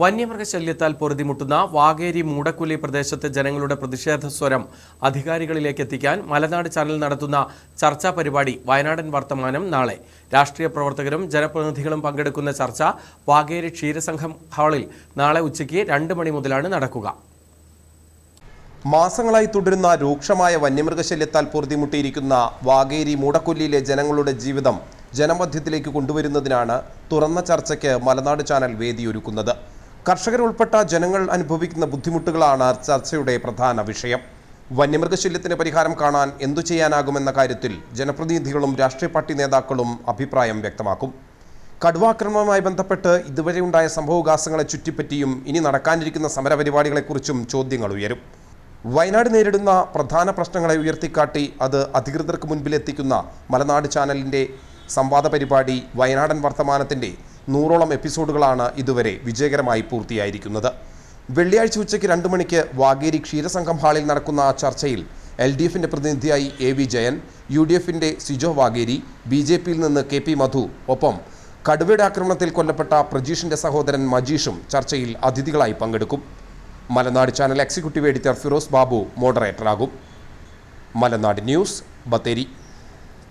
വന്യമൃഗശല്യത്താൽ പൊറുതിമുട്ടുന്ന വാഗേരി മൂടക്കുലി പ്രദേശത്തെ ജനങ്ങളുടെ പ്രതിഷേധ സ്വരം അധികാരികളിലേക്ക് എത്തിക്കാൻ മലനാട് ചാനൽ നടത്തുന്ന ചർച്ചാ പരിപാടി വയനാടൻ വർത്തമാനം നാളെ. രാഷ്ട്രീയ പ്രവർത്തകരും ജനപ്രതിനിധികളും പങ്കെടുക്കുന്ന ചർച്ച വാഗേരി ക്ഷീരസംഘം ഹാളിൽ നാളെ ഉച്ചയ്ക്ക് രണ്ട് മണി മുതലാണ് നടക്കുക. മാസങ്ങളായി തുടരുന്ന രൂക്ഷമായ വന്യമൃഗശല്യത്താൽ പൊറുതിമുട്ടിയിരിക്കുന്ന വാഗേരി മൂടക്കൊല്ലിയിലെ ജനങ്ങളുടെ ജീവിതം ജനമധ്യത്തിലേക്ക് കൊണ്ടുവരുന്നതിനാണ് തുറന്ന ചർച്ചയ്ക്ക് മലനാട് ചാനൽ വേദിയൊരുക്കുന്നത്. കർഷകരുൾപ്പെട്ട ജനങ്ങൾ അനുഭവിക്കുന്ന ബുദ്ധിമുട്ടുകളാണ് ചർച്ചയുടെ പ്രധാന വിഷയം. വന്യമൃഗശല്യത്തിന് പരിഹാരം കാണാൻ എന്തു ചെയ്യാനാകുമെന്ന കാര്യത്തിൽ ജനപ്രതിനിധികളും രാഷ്ട്രീയ പാർട്ടി നേതാക്കളും അഭിപ്രായം വ്യക്തമാക്കും. കടുവാക്രമവുമായി ബന്ധപ്പെട്ട് ഇതുവരെ ഉണ്ടായ സംഭവവികാസങ്ങളെ ചുറ്റിപ്പറ്റിയും ഇനി നടക്കാനിരിക്കുന്ന സമരപരിപാടികളെക്കുറിച്ചും ചോദ്യങ്ങൾ ഉയരും. വയനാട് നേരിടുന്ന പ്രധാന പ്രശ്നങ്ങളെ ഉയർത്തിക്കാട്ടി അത് അധികൃതർക്ക് മുൻപിലെത്തിക്കുന്ന മലനാട് ചാനലിന്റെ സംവാദ പരിപാടി വയനാടൻ വർത്തമാനത്തിന്റെ നൂറോളം എപ്പിസോഡുകളാണ് ഇതുവരെ വിജയകരമായി പൂർത്തിയായിരിക്കുന്നത്. വെള്ളിയാഴ്ച ഉച്ചയ്ക്ക് രണ്ട് മണിക്ക് വാഗേരി ക്ഷീരസംഘം ഹാളിൽ നടക്കുന്ന ചർച്ചയിൽ എൽ ഡി എഫിന്റെ പ്രതിനിധിയായി A V Jayan U D എഫിന്റെ സിജോ വാഗേരി ബി ജെ പിയിൽ നിന്ന് കെ പി മധു ഒപ്പം കടുവയുടെ ആക്രമണത്തിൽ കൊല്ലപ്പെട്ട പ്രജീഷിന്റെ സഹോദരൻ മജീഷും ചർച്ചയിൽ അതിഥികളായി പങ്കെടുക്കും. Malanad channel executive editor Firoz Babu മോഡറേറ്ററാകും Malanad news Bathery.